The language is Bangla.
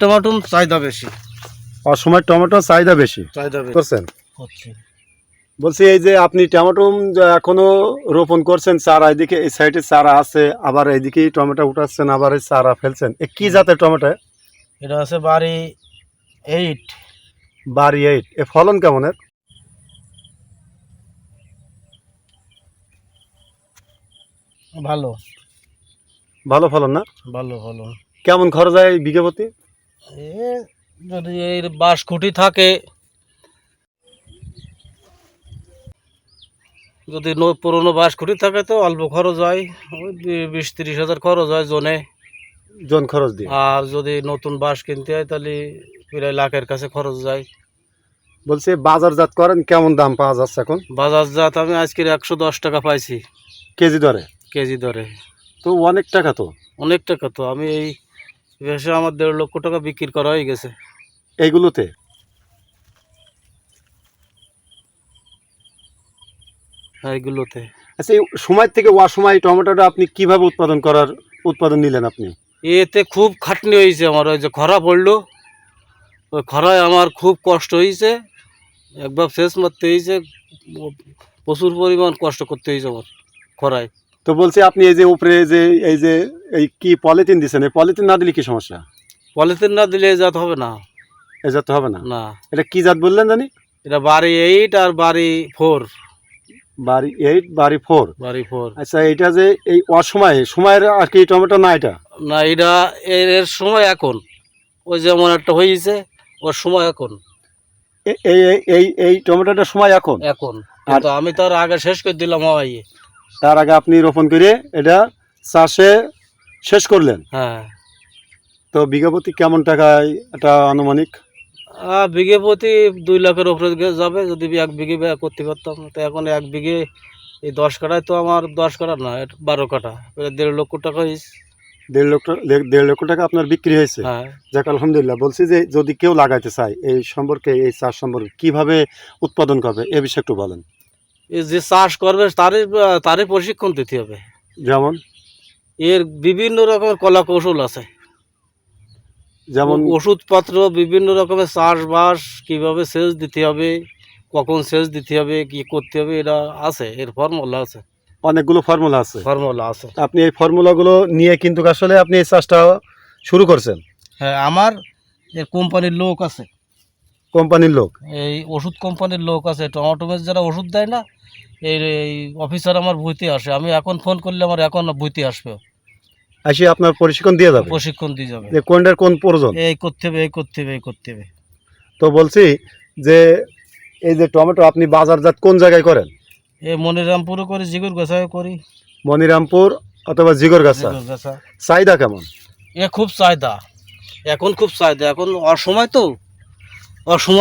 টমাটম চাহিদা বেশি। অসময় টমেটো চাহিদা বেশি। চাহিদা বেশি। করছেন বলছি এই যে আপনি টমেটো এখনও রোপণ করছেন চারা এদিকে এই সাইডে চারা আছে আবার এইদিকে টমেটো উঠাচ্ছেন আবার এই চারা ফেলছেন। এ কি জাতের টমেটো? এটা আছে বাড়ি এইট। বাড়ি এইট। এ ফলন কেমন এর? ভালো। ভালো ফলন না? ভালো ভালো কেমন খরচ হয় বিঘে প্রতি? যদি এই বাঁশ খুঁটি থাকে যদি ন- পুরনো বাঁশ খুঁটি থাকে তো অল্প খরচ হয় ওই বিশ তিরিশ হাজার খরচ হয় জনে। জন খরচ দিয়ে? আর যদি নতুন বাঁশ কিনতে হয় তাহলে প্রায় লাখের কাছে খরচ যায়। বলছি বাজারজাত করেন কেমন দাম পাওয়া যাচ্ছে এখন? বাজারজাত আমি আজকের একশো দশ টাকা পাইছি। কেজি দরে? কেজি দরে। তো অনেক টাকা তো? অনেক টাকা তো আমি এই বেশি আমার দেড় লক্ষ টাকা বিক্রি করা হয়ে গেছে। এইগুলোতে? এইগুলোতে। আচ্ছা এই সময় থেকে অসময় টমেটোটা আপনি কীভাবে উৎপাদন করার উৎপাদন নিলেন আপনি? এতে খুব খাটনি হয়েছে আমার ওই যে খরা পড়ল। ওই খরায় আমার খুব কষ্ট হয়েছে। একবার শেষ মারতে হয়েছে প্রচুর পরিমাণ কষ্ট করতে হয়েছে আমার খরায়। তো বলছি আপনি এই যে উপরে যে এই যে এই কি পলিথিন দিচ্ছেন এই পলিথিন না দিলে কি সমস্যা? পলিথিন না দিলে জাত হবে না। এই জাত হবে না? না। এটা কি জাত বললেন জানি? এটা বাড়ি এইট আর বাড়ি ফোর বাড়ি এইট বাড়ি ফোর বাড়ি ফোর আচ্ছা এটা যে এই অসময়ে সময়ের আর কি টমেটো না এটা? না এটা এর সময় এখন। ওই যেমন একটা হয়েছে ওর সময় এখন। এ- এই এই- এই এই টমেটোটার সময় এখন? এখন। কিন্তু আমি তার আগে শেষ করে দিলাম হাওয়াই তার আগে আপনি রোপণ করে এটা চাষে শেষ করলেন? হ্যাঁ। তো বিঘা প্রতি কেমন টাকায় এটা আনুমানিক? বিঘে প্রতি দুই লাখের উপরে যাবে যদি এক বিঘে করতে পারতাম। তো এখন এক বিঘে এই দশ কাঠায় তো আমার দশ কাটা না বারো কাঠা এটা দেড় লক্ষ টাকা হয়েছে দেড় লক্ষ দেড় লক্ষ টাকা আপনার বিক্রি হয়েছে? হ্যাঁ। যাক আলহামদুলিল্লাহ বলছি যে যদি কেউ লাগাইতে চায় এই সম্পর্কে এই চাষ সম্পর্কে কীভাবে উৎপাদন করবে এ বিষয়ে একটু বলেন। এই যে চাষ করবে তারই তারই প্রশিক্ষণ দিতে হবে। যেমন? এর বিভিন্ন রকমের কলা কৌশল আছে। যেমন ওষুধপত্র বিভিন্ন রকমের চাষবাস কীভাবে সেচ দিতে হবে কখন সেচ দিতে হবে কি করতে হবে এটা আছে এর ফর্মুলা আছে। অনেকগুলো ফর্মুলা আছে। ফর্মুলা আছে। আপনি এই ফর্মুলাগুলো নিয়ে কিন্তু আসলে আপনি এই চাষটা শুরু করছেন। হ্যাঁ আমার এর কোম্পানির লোক আছে। কোম্পানির লোক? এই ওষুধ কোম্পানির লোক আছে টমাটোমের যারা ওষুধ দেয় না এই এই অফিসার আমার বইতে আসে। আমি এখন ফোন করলে আমার এখন বইতে আসবে। আসি আপনার প্রশিক্ষণ দিয়ে যাবে? প্রশিক্ষণ দিয়ে যাবে। যে কোনটার কোন প্রয়োজন? এই করতে হবে এই করতে হবে এই করতে হবে। তো বলছি যে এই যে টমেটো আপনি বাজারজাত কোন জায়গায় করেন? এই মনিরামপুরও করি জিগুর গোসাই করি। মনিরামপুর অথবা জিগুর গোসা চাহিদা কেমন? এ খুব চাহিদা। এখন খুব চাহিদা। এখন অসময় তো অসময়